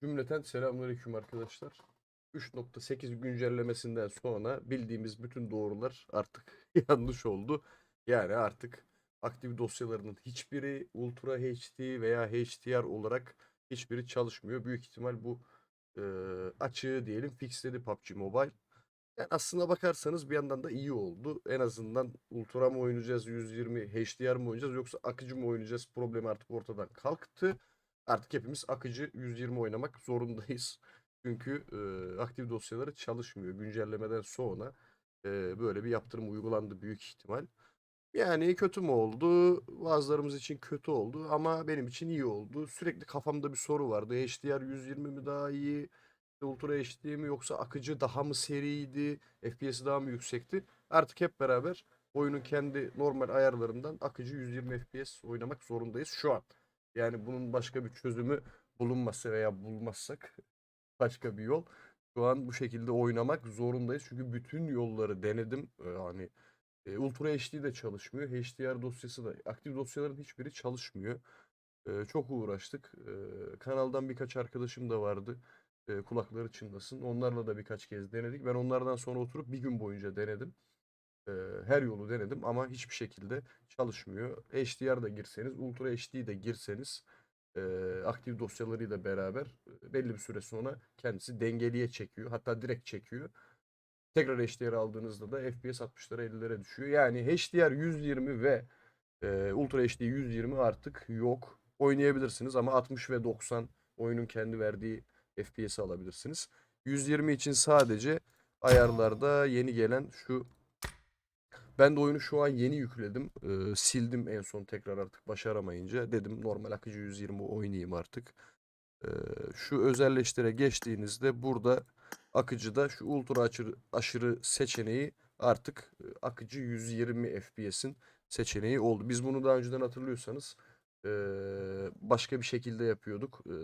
Cümleten selamünaleyküm arkadaşlar. 3.8 güncellemesinden sonra bildiğimiz bütün doğrular artık yanlış oldu. Yani artık aktif dosyalarının hiçbiri Ultra HD veya HDR olarak hiçbiri çalışmıyor. Büyük ihtimal bu e, açığı diyelim fixledi PUBG Mobile. Yani aslına bakarsanız bir yandan da iyi oldu. En azından Ultra mı oynayacağız, 120 HDR mı oynayacağız yoksa akıcı mı oynayacağız problemi artık ortadan kalktı. Artık hepimiz akıcı 120 oynamak zorundayız. Çünkü e, aktif dosyaları çalışmıyor. Güncellemeden sonra e, böyle bir yaptırım uygulandı büyük ihtimal. Yani kötü mü oldu? Bazılarımız için kötü oldu ama benim için iyi oldu. Sürekli kafamda bir soru vardı. HDR 120 mi daha iyi? Ultra HD mi yoksa akıcı daha mı seriydi? FPS'i daha mı yüksekti? Artık hep beraber oyunun kendi normal ayarlarından akıcı 120 FPS oynamak zorundayız şu an. Yani bunun başka bir çözümü bulunmazsa veya bulmazsak başka bir yol. Şu an bu şekilde oynamak zorundayız. Çünkü bütün yolları denedim. Ee, hani e, Ultra HD de çalışmıyor. HDR dosyası da aktif dosyaların hiçbiri çalışmıyor. Ee, çok uğraştık. Ee, kanaldan birkaç arkadaşım da vardı. Ee, kulakları çınlasın. Onlarla da birkaç kez denedik. Ben onlardan sonra oturup bir gün boyunca denedim. Ee, her yolu denedim ama hiçbir şekilde çalışmıyor. HDR da girseniz, Ultra HD de girseniz e, aktif dosyalarıyla beraber e, belli bir süre sonra kendisi dengeliye çekiyor. Hatta direkt çekiyor. Tekrar HDR aldığınızda da FPS 60'lara 50'lere düşüyor. Yani HDR 120 ve e, Ultra HD 120 artık yok. Oynayabilirsiniz ama 60 ve 90 oyunun kendi verdiği FPS'i alabilirsiniz. 120 için sadece ayarlarda yeni gelen şu ben de oyunu şu an yeni yükledim. Ee, sildim en son tekrar artık başaramayınca. Dedim normal akıcı 120 oynayayım artık. Ee, şu özelleştire geçtiğinizde burada akıcıda şu ultra aşırı, aşırı seçeneği artık e, akıcı 120 FPS'in seçeneği oldu. Biz bunu daha önceden hatırlıyorsanız e, başka bir şekilde yapıyorduk. E,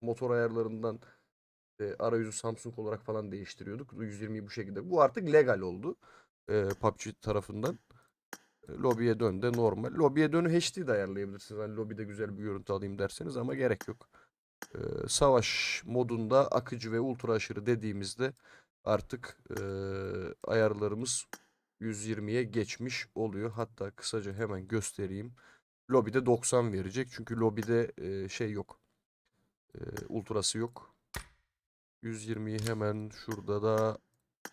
motor ayarlarından e, arayüzü Samsung olarak falan değiştiriyorduk. 120'yi bu şekilde. Bu artık legal oldu e, PUBG tarafından. E, Lobiye dön de normal. Lobiye dönü HD de ayarlayabilirsiniz. Hani lobide güzel bir görüntü alayım derseniz ama gerek yok. E, savaş modunda akıcı ve ultra aşırı dediğimizde artık e, ayarlarımız 120'ye geçmiş oluyor. Hatta kısaca hemen göstereyim. Lobide 90 verecek. Çünkü lobide e, şey yok. E, ultrası yok. 120'yi hemen şurada da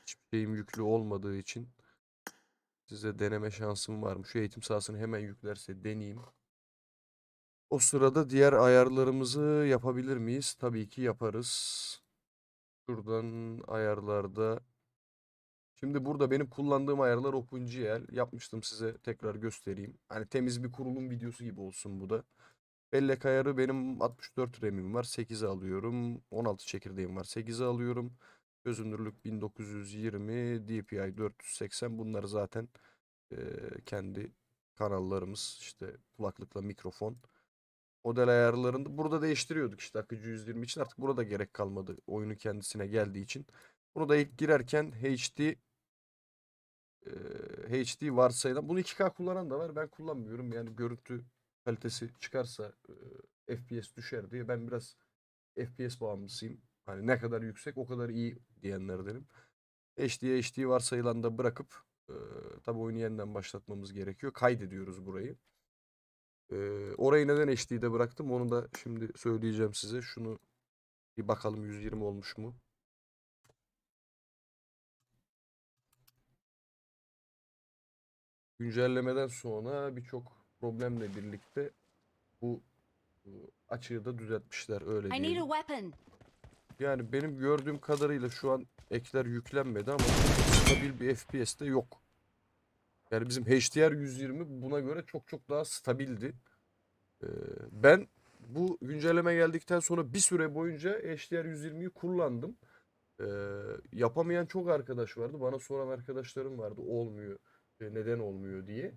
hiçbir şeyim yüklü olmadığı için size deneme şansım var mı? Şu eğitim sahasını hemen yüklerse deneyeyim. O sırada diğer ayarlarımızı yapabilir miyiz? Tabii ki yaparız. Şuradan ayarlarda. Şimdi burada benim kullandığım ayarlar OpenGL. Yapmıştım size tekrar göstereyim. Hani temiz bir kurulum videosu gibi olsun bu da. Bellek ayarı benim 64 RAM'im var. 8'e alıyorum. 16 çekirdeğim var. 8'e alıyorum. Çözünürlük 1920, DPI 480 bunlar zaten eee, kendi kanallarımız işte kulaklıkla mikrofon. Model ayarlarında burada değiştiriyorduk işte akıcı 120 için artık burada gerek kalmadı oyunun kendisine geldiği için. Bunu da ilk girerken HD eee, HD varsayılan bunu 2K kullanan da var ben kullanmıyorum yani görüntü kalitesi çıkarsa eee, FPS düşer diye ben biraz FPS bağımlısıyım. Hani ne kadar yüksek o kadar iyi diyenlerdenim. HD'ye HD varsayılan da bırakıp e, tabi oyunu yeniden başlatmamız gerekiyor. Kaydediyoruz burayı. E, orayı neden HD'de bıraktım onu da şimdi söyleyeceğim size. Şunu bir bakalım 120 olmuş mu? Güncellemeden sonra birçok problemle birlikte bu açığı da düzeltmişler öyle I need a weapon. Yani benim gördüğüm kadarıyla şu an ekler yüklenmedi ama stabil bir FPS de yok. Yani bizim HDR 120 buna göre çok çok daha stabildi. Ee, ben bu güncelleme geldikten sonra bir süre boyunca HDR 120'yi kullandım. Ee, yapamayan çok arkadaş vardı. Bana soran arkadaşlarım vardı olmuyor, e, neden olmuyor diye.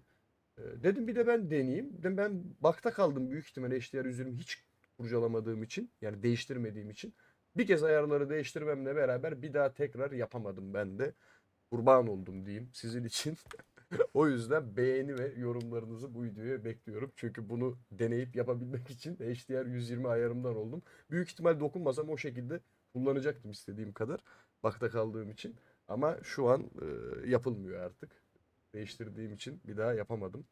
Ee, dedim bir de ben deneyeyim. Dedim ben bakta kaldım büyük ihtimal HDR 120 hiç kurcalamadığım için yani değiştirmediğim için. Bir kez ayarları değiştirmemle beraber bir daha tekrar yapamadım ben de. Kurban oldum diyeyim sizin için. O yüzden beğeni ve yorumlarınızı bu videoya bekliyorum. Çünkü bunu deneyip yapabilmek için HDR 120 ayarımdan oldum. Büyük ihtimal dokunmasam o şekilde kullanacaktım istediğim kadar. Bakta kaldığım için. Ama şu an e, yapılmıyor artık. Değiştirdiğim için bir daha yapamadım.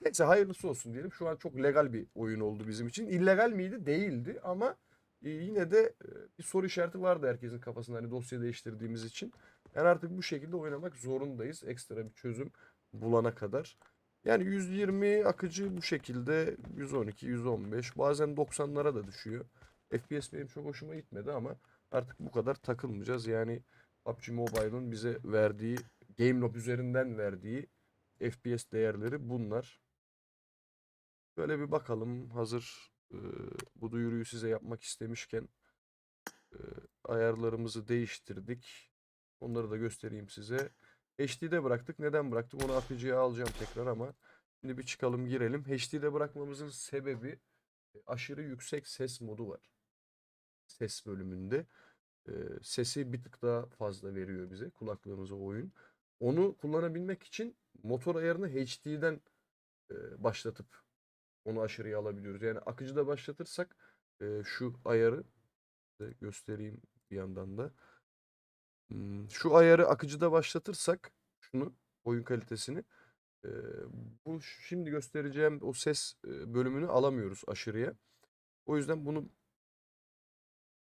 Neyse hayırlısı olsun diyelim. Şu an çok legal bir oyun oldu bizim için. İllegal miydi? Değildi ama e, yine de e, bir soru işareti vardı herkesin kafasında hani dosya değiştirdiğimiz için. Yani artık bu şekilde oynamak zorundayız. Ekstra bir çözüm bulana kadar. Yani 120 akıcı bu şekilde 112, 115 bazen 90'lara da düşüyor. FPS benim çok hoşuma gitmedi ama artık bu kadar takılmayacağız. Yani PUBG Mobile'ın bize verdiği GameLob üzerinden verdiği FPS değerleri bunlar. Böyle bir bakalım hazır e, bu duyuruyu size yapmak istemişken e, ayarlarımızı değiştirdik. Onları da göstereyim size. HD'de bıraktık. Neden bıraktık? Onu akıcıya alacağım tekrar ama şimdi bir çıkalım girelim. HD'de bırakmamızın sebebi e, aşırı yüksek ses modu var. Ses bölümünde. E, sesi bir tık daha fazla veriyor bize kulaklığımıza oyun. Onu kullanabilmek için motor ayarını HD'den e, başlatıp onu aşırıya alabiliyoruz. Yani akıcıda başlatırsak e, şu ayarı size göstereyim bir yandan da. Hmm, Şu ayarı akıcıda başlatırsak şunu oyun kalitesini e, bu şimdi göstereceğim o ses bölümünü alamıyoruz aşırıya. O yüzden bunu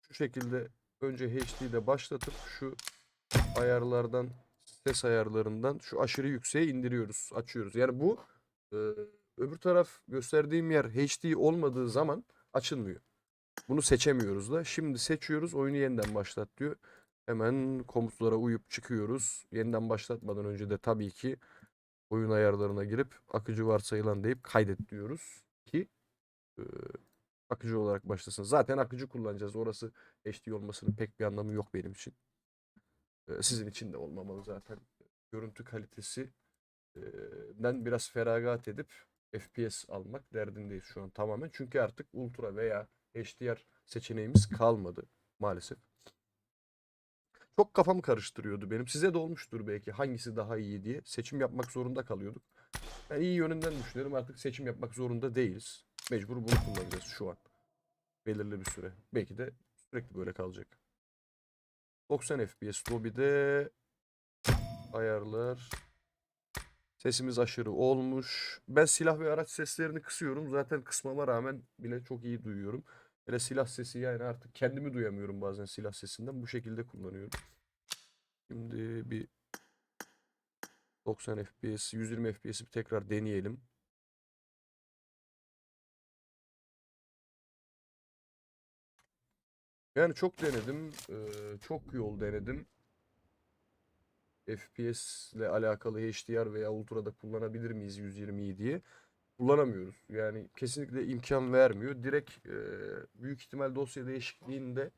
şu şekilde önce HD'de başlatıp şu ayarlardan ses ayarlarından şu aşırı yükseğe indiriyoruz, açıyoruz. Yani bu e, öbür taraf gösterdiğim yer HD olmadığı zaman açılmıyor. Bunu seçemiyoruz da. Şimdi seçiyoruz, oyunu yeniden başlat diyor. Hemen komutlara uyup çıkıyoruz. Yeniden başlatmadan önce de tabii ki oyun ayarlarına girip akıcı varsayılan deyip kaydet diyoruz ki e, akıcı olarak başlasın. Zaten akıcı kullanacağız. Orası HD olmasının pek bir anlamı yok benim için. E, sizin için de olmamalı zaten. Görüntü kalitesi e, den biraz feragat edip FPS almak derdindeyiz şu an tamamen. Çünkü artık ultra veya HDR seçeneğimiz kalmadı maalesef. Çok kafamı karıştırıyordu benim. Size de olmuştur belki hangisi daha iyi diye. Seçim yapmak zorunda kalıyorduk. Ben iyi yönünden düşünüyorum. Artık seçim yapmak zorunda değiliz. Mecbur bunu kullanacağız şu an. Belirli bir süre. Belki de sürekli böyle kalacak. 90 FPS lobide ayarlar. Sesimiz aşırı olmuş. Ben silah ve araç seslerini kısıyorum. Zaten kısmama rağmen bile çok iyi duyuyorum. Hele silah sesi yani artık kendimi duyamıyorum bazen silah sesinden. Bu şekilde kullanıyorum. Şimdi bir 90 FPS, 120 FPS'i bir tekrar deneyelim. Yani çok denedim. çok yol denedim. FPS ile alakalı HDR veya Ultra'da kullanabilir miyiz 120'yi diye. Kullanamıyoruz. Yani kesinlikle imkan vermiyor. Direkt eee, büyük ihtimal dosya değişikliğinde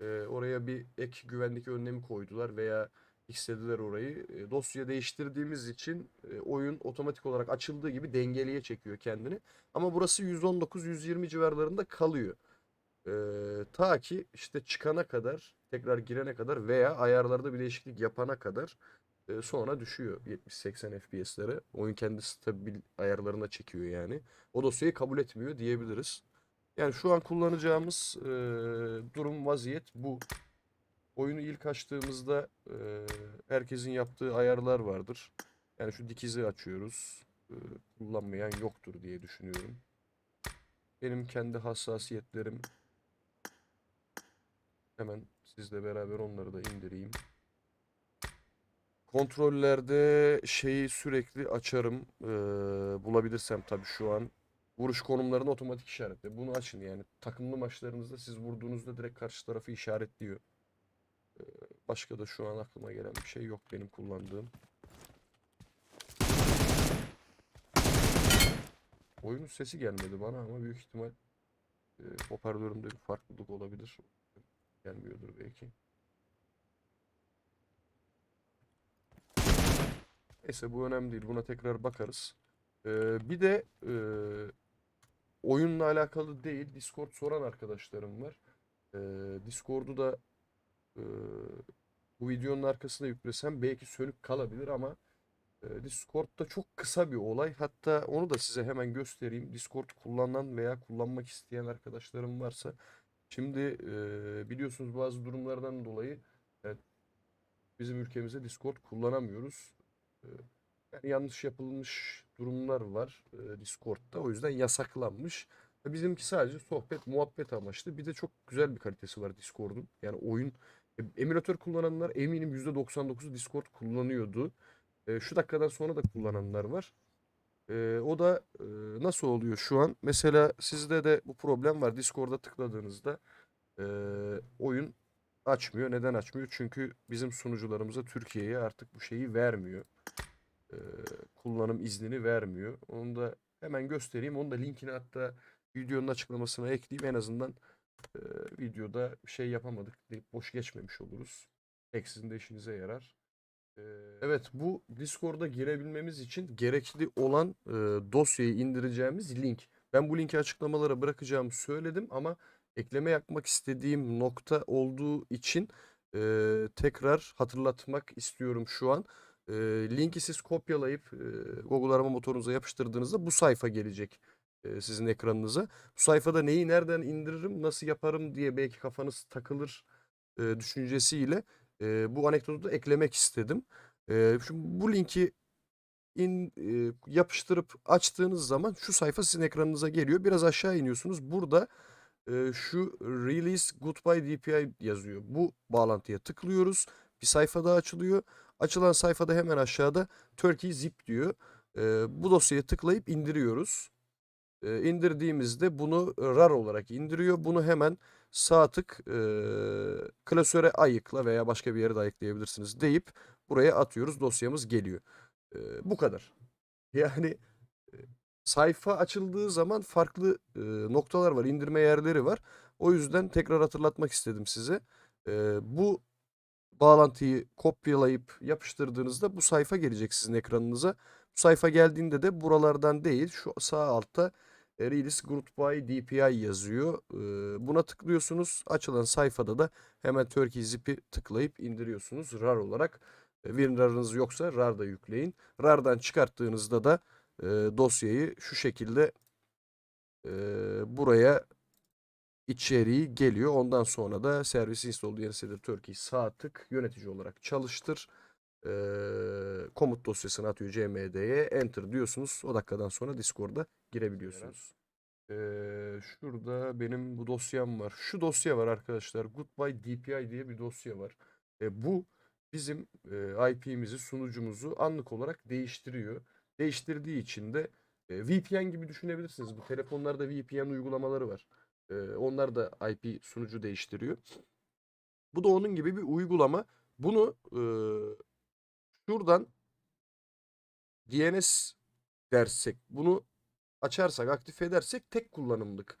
eee, oraya bir ek güvenlik önlemi koydular veya istediler orayı. E, dosya değiştirdiğimiz için e, oyun otomatik olarak açıldığı gibi dengeliye çekiyor kendini. Ama burası 119-120 civarlarında kalıyor. Eee, ta ki işte çıkana kadar, tekrar girene kadar veya ayarlarda bir değişiklik yapana kadar e, sonra düşüyor 70-80 FPS'lere. Oyun kendi stabil ayarlarına çekiyor yani. O dosyayı kabul etmiyor diyebiliriz. Yani şu an kullanacağımız e, durum vaziyet bu. Oyunu ilk açtığımızda e, herkesin yaptığı ayarlar vardır. Yani şu dikizi açıyoruz. E, kullanmayan yoktur diye düşünüyorum. Benim kendi hassasiyetlerim hemen sizle beraber onları da indireyim. Kontrollerde şeyi sürekli açarım. Ee, bulabilirsem tabii şu an. Vuruş konumlarını otomatik işaretle. Bunu açın yani. Takımlı maçlarınızda siz vurduğunuzda direkt karşı tarafı işaretliyor. Ee, başka da şu an aklıma gelen bir şey yok benim kullandığım. Oyunun sesi gelmedi bana ama büyük ihtimal e, hoparlörümde bir farklılık olabilir. Gelmiyordur belki. Neyse bu önemli değil. Buna tekrar bakarız. Ee, bir de e, oyunla alakalı değil. Discord soran arkadaşlarım var. Ee, Discord'u da e, bu videonun arkasına yüklesem belki sönük kalabilir ama e, Discord'da çok kısa bir olay. Hatta onu da size hemen göstereyim. Discord kullanan veya kullanmak isteyen arkadaşlarım varsa. Şimdi e, biliyorsunuz bazı durumlardan dolayı e, bizim ülkemizde Discord kullanamıyoruz. E, yani yanlış yapılmış durumlar var e, Discord'da. O yüzden yasaklanmış. E, Bizimki sadece sohbet, muhabbet amaçlı. Bir de çok güzel bir kalitesi var Discord'un. Yani oyun e, emülatör kullananlar eminim %99'u Discord kullanıyordu. E, şu dakikadan sonra da kullananlar var. E, o da e, nasıl oluyor şu an? Mesela sizde de bu problem var. Discord'a tıkladığınızda e, oyun açmıyor. Neden açmıyor? Çünkü bizim sunucularımıza Türkiye'ye artık bu şeyi vermiyor. E, kullanım iznini vermiyor. Onu da hemen göstereyim. Onu da linkini hatta videonun açıklamasına ekleyeyim. En azından e, videoda şey yapamadık deyip boş geçmemiş oluruz. Ek sizin de işinize yarar. Ee, Evet bu Discord'a girebilmemiz için gerekli olan e, dosyayı indireceğimiz link. Ben bu linki açıklamalara bırakacağımı söyledim ama ekleme yapmak istediğim nokta olduğu için e, tekrar hatırlatmak istiyorum şu an. E, linki siz kopyalayıp e, Google arama motorunuza yapıştırdığınızda bu sayfa gelecek e, sizin ekranınıza. Bu sayfada neyi nereden indiririm, nasıl yaparım diye belki kafanız takılır e, düşüncesiyle e, bu anekdotu da eklemek istedim. E, şu, bu linki in, e, yapıştırıp açtığınız zaman şu sayfa sizin ekranınıza geliyor. Biraz aşağı iniyorsunuz. Burada e, şu Release Goodbye DPI yazıyor. Bu bağlantıya tıklıyoruz. Bir sayfa daha açılıyor. Açılan sayfada hemen aşağıda Turkey Zip diyor. E, bu dosyaya tıklayıp indiriyoruz. E, indirdiğimizde bunu RAR olarak indiriyor. Bunu hemen sağ tık e, klasöre ayıkla veya başka bir yere de ayıklayabilirsiniz deyip buraya atıyoruz. Dosyamız geliyor. E, bu kadar. Yani sayfa açıldığı zaman farklı e, noktalar var, indirme yerleri var. O yüzden tekrar hatırlatmak istedim size. E, bu bağlantıyı kopyalayıp yapıştırdığınızda bu sayfa gelecek sizin ekranınıza. Bu sayfa geldiğinde de buralardan değil şu sağ altta Release Goodbye DPI yazıyor. E, Buna tıklıyorsunuz. Açılan sayfada da hemen Turkey Zip'i tıklayıp indiriyorsunuz RAR olarak. E, WinRAR'ınız yoksa RAR da yükleyin. RAR'dan çıkarttığınızda da e, dosyayı şu şekilde e, buraya içeriği geliyor. Ondan sonra da servis install DNS'dir Turkey sağ tık yönetici olarak çalıştır. Eee, komut dosyasını atıyor cmd'ye enter diyorsunuz. O dakikadan sonra Discord'a girebiliyorsunuz. Eee, şurada benim bu dosyam var. Şu dosya var arkadaşlar. Goodbye DPI diye bir dosya var. E, bu bizim e, IP'mizi, sunucumuzu anlık olarak değiştiriyor. Değiştirdiği için de e, VPN gibi düşünebilirsiniz. Bu telefonlarda VPN uygulamaları var. E, onlar da IP sunucu değiştiriyor. Bu da onun gibi bir uygulama. Bunu e, şuradan DNS dersek, bunu açarsak, aktif edersek tek kullanımlık.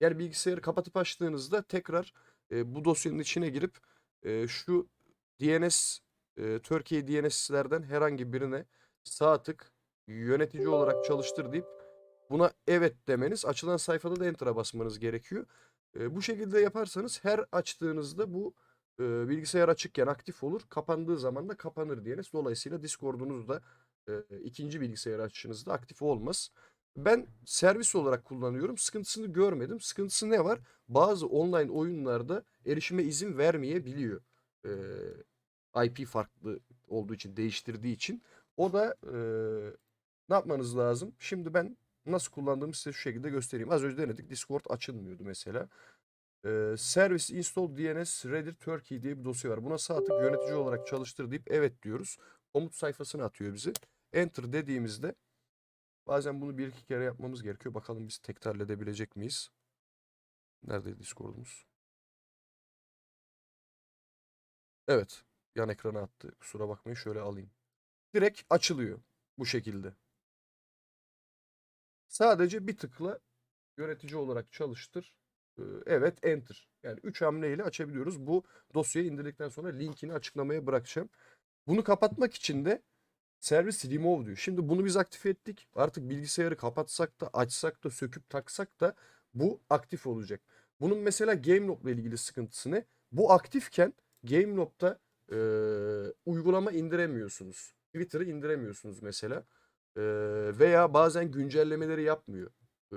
Yani bilgisayarı kapatıp açtığınızda tekrar e, bu dosyanın içine girip e, şu DNS, e, Türkiye DNS'lerden herhangi birine sağ tık yönetici olarak çalıştır deyip buna evet demeniz, açılan sayfada da enter'a basmanız gerekiyor. E, bu şekilde yaparsanız her açtığınızda bu e, bilgisayar açıkken aktif olur, kapandığı zaman da kapanır DNS. Dolayısıyla Discord'unuz da e, ikinci bilgisayar açışınızda aktif olmaz. Ben servis olarak kullanıyorum. Sıkıntısını görmedim. Sıkıntısı ne var? Bazı online oyunlarda erişime izin vermeyebiliyor. Ee, IP farklı olduğu için, değiştirdiği için. O da e, ne yapmanız lazım? Şimdi ben nasıl kullandığımı size şu şekilde göstereyim. Az önce denedik. Discord açılmıyordu mesela. Ee, Service install DNS Reader Turkey diye bir dosya var. Buna sağ tık yönetici olarak çalıştır deyip evet diyoruz. Komut sayfasına atıyor bizi. Enter dediğimizde bazen bunu bir iki kere yapmamız gerekiyor. Bakalım biz tek halledebilecek miyiz? Nerede Discord'umuz? Evet. Yan ekrana attı. Kusura bakmayın şöyle alayım. Direkt açılıyor bu şekilde. Sadece bir tıkla yönetici olarak çalıştır. Ee, Evet enter. Yani 3 hamleyle açabiliyoruz. Bu dosyayı indirdikten sonra linkini açıklamaya bırakacağım. Bunu kapatmak için de servis remove diyor. Şimdi bunu biz aktif ettik. Artık bilgisayarı kapatsak da açsak da söküp taksak da bu aktif olacak. Bunun mesela GameLob ile ilgili sıkıntısı ne? Bu aktifken GameLob'da e, uygulama indiremiyorsunuz. Twitter'ı indiremiyorsunuz mesela. Ee, veya bazen güncellemeleri yapmıyor ee,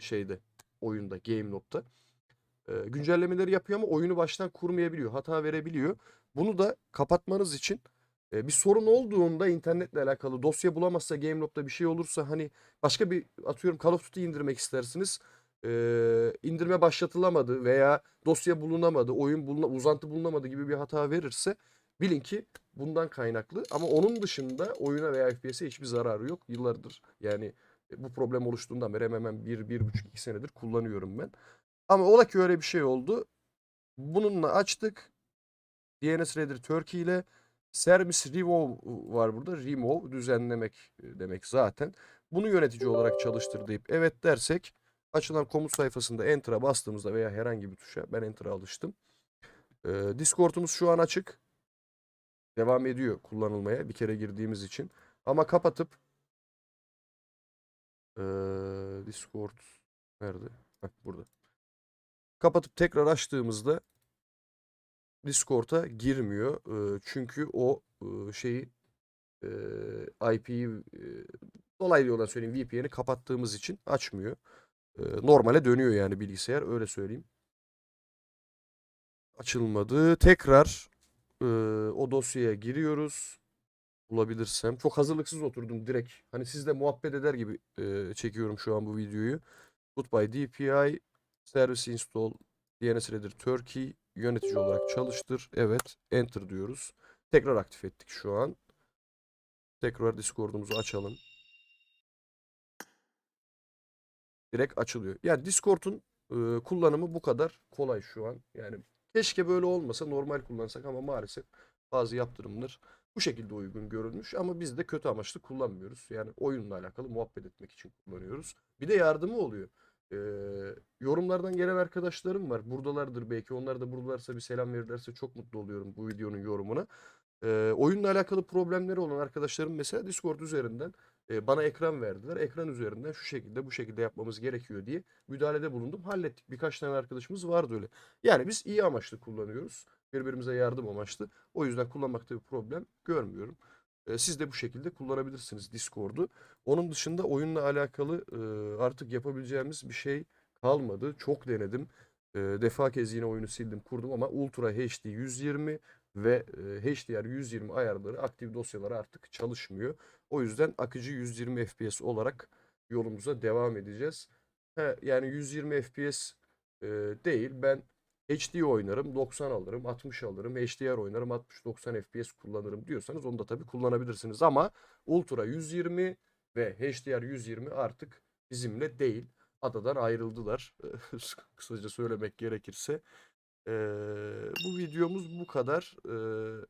şeyde oyunda GameLob'da. Ee, güncellemeleri yapıyor ama oyunu baştan kurmayabiliyor. Hata verebiliyor. Bunu da kapatmanız için e, bir sorun olduğunda internetle alakalı dosya bulamazsa GameLob'da bir şey olursa hani başka bir atıyorum Call of Duty indirmek istersiniz. Ee, indirme başlatılamadı veya dosya bulunamadı, oyun buluna, uzantı bulunamadı gibi bir hata verirse bilin ki bundan kaynaklı. Ama onun dışında oyuna veya FPS'e hiçbir zararı yok. Yıllardır yani e, bu problem oluştuğundan beri hemen hemen 1 bir, 1,5 2 senedir kullanıyorum ben. Ama ola ki öyle bir şey oldu. Bununla açtık. DNS Reader Turkey ile Service Remove var burada. Remove düzenlemek e, demek zaten. Bunu yönetici olarak çalıştır deyip evet dersek açılan komut sayfasında Enter'a bastığımızda veya herhangi bir tuşa ben Enter'a alıştım. Ee, Discord'umuz şu an açık. Devam ediyor kullanılmaya bir kere girdiğimiz için. Ama kapatıp ee, Discord nerede? Heh, burada. Kapatıp tekrar açtığımızda Discord'a girmiyor. Ee, çünkü o e, şeyi e, IP'yi e, dolaylı yoldan söyleyeyim VPN'i kapattığımız için açmıyor. E, normale dönüyor yani bilgisayar öyle söyleyeyim. Açılmadı. Tekrar e, o dosyaya giriyoruz. Bulabilirsem. Çok hazırlıksız oturdum direkt. Hani sizle muhabbet eder gibi e, çekiyorum şu an bu videoyu. Goodbye DPI Service Install DNS Reader Turkey yönetici olarak çalıştır. Evet. Enter diyoruz. Tekrar aktif ettik şu an. Tekrar Discord'umuzu açalım. Direkt açılıyor. Yani Discord'un e, kullanımı bu kadar kolay şu an. Yani keşke böyle olmasa normal kullansak ama maalesef bazı yaptırımlar bu şekilde uygun görülmüş ama biz de kötü amaçlı kullanmıyoruz. Yani oyunla alakalı muhabbet etmek için kullanıyoruz. Bir de yardımı oluyor. Ee, yorumlardan gelen arkadaşlarım var. Buradalardır belki. Onlar da buradalarsa bir selam verirlerse çok mutlu oluyorum bu videonun yorumuna. Ee, oyunla alakalı problemleri olan arkadaşlarım mesela Discord üzerinden e, bana ekran verdiler. Ekran üzerinden şu şekilde bu şekilde yapmamız gerekiyor diye müdahalede bulundum. Hallettik. Birkaç tane arkadaşımız vardı öyle. Yani biz iyi amaçlı kullanıyoruz. Birbirimize yardım amaçlı. O yüzden kullanmakta bir problem görmüyorum. E, siz de bu şekilde kullanabilirsiniz Discord'u. Onun dışında oyunla alakalı e, artık yapabileceğimiz bir şey kalmadı. Çok denedim. Defa kez yine oyunu sildim kurdum ama Ultra HD 120 ve HDR 120 ayarları aktif dosyaları artık çalışmıyor. O yüzden akıcı 120 FPS olarak yolumuza devam edeceğiz. He, yani 120 FPS e, değil ben HD oynarım 90 alırım 60 alırım HDR oynarım 60-90 FPS kullanırım diyorsanız onu da tabii kullanabilirsiniz ama Ultra 120 ve HDR 120 artık bizimle değil. Adadan ayrıldılar. Kısaca söylemek gerekirse. Ee, bu videomuz bu kadar. Ee,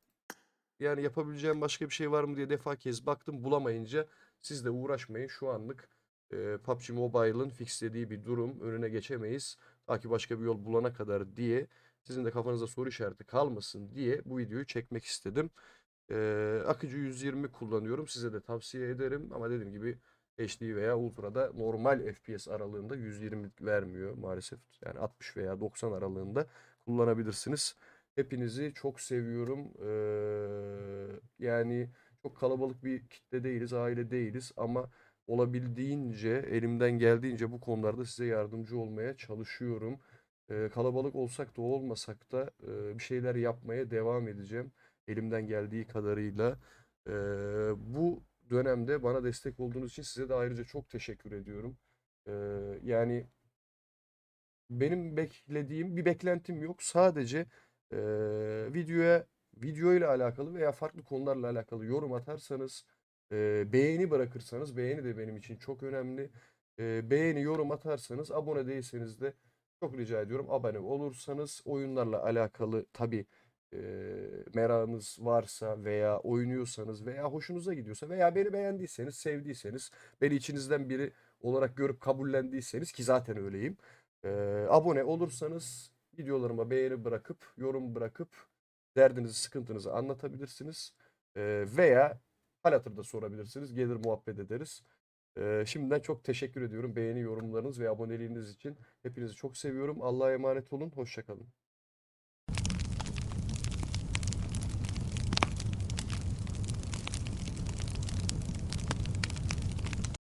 yani yapabileceğim başka bir şey var mı diye defa kez baktım bulamayınca siz de uğraşmayın. Şu anlık e, PUBG Mobile'ın fixlediği bir durum. Önüne geçemeyiz. Ta ki başka bir yol bulana kadar diye sizin de kafanızda soru işareti kalmasın diye bu videoyu çekmek istedim. Ee, akıcı 120 kullanıyorum. Size de tavsiye ederim. Ama dediğim gibi HD veya Ultra'da normal FPS aralığında 120 vermiyor maalesef. Yani 60 veya 90 aralığında kullanabilirsiniz. Hepinizi çok seviyorum. Ee, yani çok kalabalık bir kitle değiliz, aile değiliz ama olabildiğince, elimden geldiğince bu konularda size yardımcı olmaya çalışıyorum. Ee, kalabalık olsak da olmasak da e, bir şeyler yapmaya devam edeceğim. Elimden geldiği kadarıyla. Ee, bu dönemde bana destek olduğunuz için size de ayrıca çok teşekkür ediyorum. Ee, yani benim beklediğim bir beklentim yok. Sadece e, videoya video ile alakalı veya farklı konularla alakalı yorum atarsanız, e, beğeni bırakırsanız, beğeni de benim için çok önemli. E, beğeni, yorum atarsanız, abone değilseniz de çok rica ediyorum abone olursanız oyunlarla alakalı tabii e, merakınız varsa veya oynuyorsanız veya hoşunuza gidiyorsa veya beni beğendiyseniz, sevdiyseniz, beni içinizden biri olarak görüp kabullendiyseniz ki zaten öyleyim. e, abone olursanız videolarıma beğeni bırakıp, yorum bırakıp derdinizi, sıkıntınızı anlatabilirsiniz. E, veya hal hatırda sorabilirsiniz. Gelir muhabbet ederiz. E, şimdiden çok teşekkür ediyorum beğeni, yorumlarınız ve aboneliğiniz için. Hepinizi çok seviyorum. Allah'a emanet olun. Hoşçakalın.